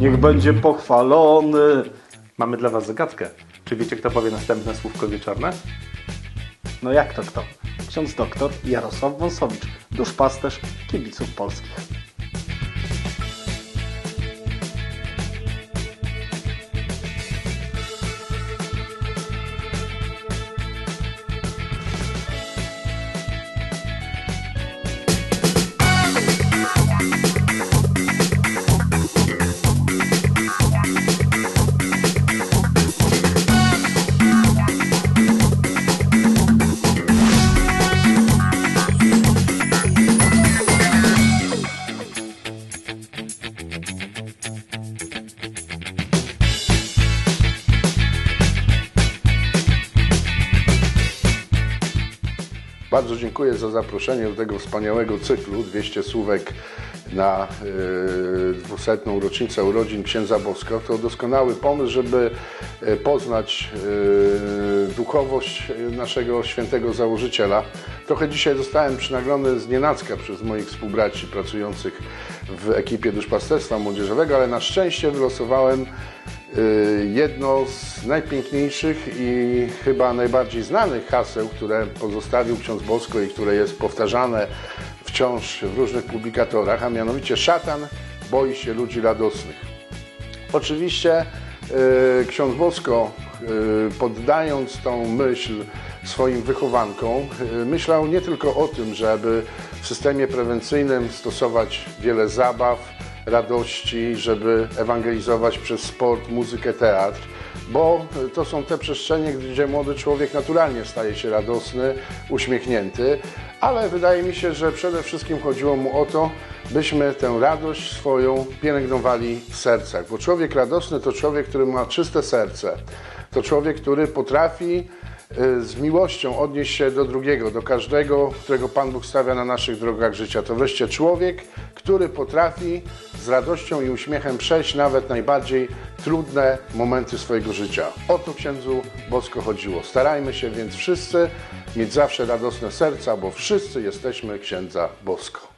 Niech będzie pochwalony. Mamy dla Was zagadkę. Czy wiecie, kto powie następne słówko wieczorne? No jak to kto? Ksiądz doktor Jarosław Wąsowicz, duszpasterz kibiców polskich. Bardzo dziękuję za zaproszenie do tego wspaniałego cyklu 200 słówek na y, 200. rocznicę urodzin księdza Boska. To doskonały pomysł, żeby y, poznać y, duchowość naszego świętego założyciela. Trochę dzisiaj zostałem przynaglony z nienacka przez moich współbraci pracujących w ekipie duszpasterstwa młodzieżowego, ale na szczęście wylosowałem jedno z najpiękniejszych i chyba najbardziej znanych haseł, które pozostawił ksiądz Bosko i które jest powtarzane wciąż w różnych publikatorach, a mianowicie szatan boi się ludzi radosnych. Oczywiście y, ksiądz Bosko, y, poddając tą myśl swoim wychowankom, myślał nie tylko o tym, żeby w systemie prewencyjnym stosować wiele zabaw, radości, żeby ewangelizować przez sport, muzykę, teatr, bo to są te przestrzenie, gdzie młody człowiek naturalnie staje się radosny, uśmiechnięty, ale wydaje mi się, że przede wszystkim chodziło mu o to, byśmy tę radość swoją pielęgnowali w sercach, bo człowiek radosny to człowiek, który ma czyste serce, to człowiek, który potrafi z miłością odnieść się do drugiego, do każdego, którego Pan Bóg stawia na naszych drogach życia. To wreszcie człowiek, który potrafi z radością i uśmiechem przejść nawet najbardziej trudne momenty swojego życia. O to księdzu Bosko chodziło. Starajmy się więc wszyscy mieć zawsze radosne serca, bo wszyscy jesteśmy księdza Bosko.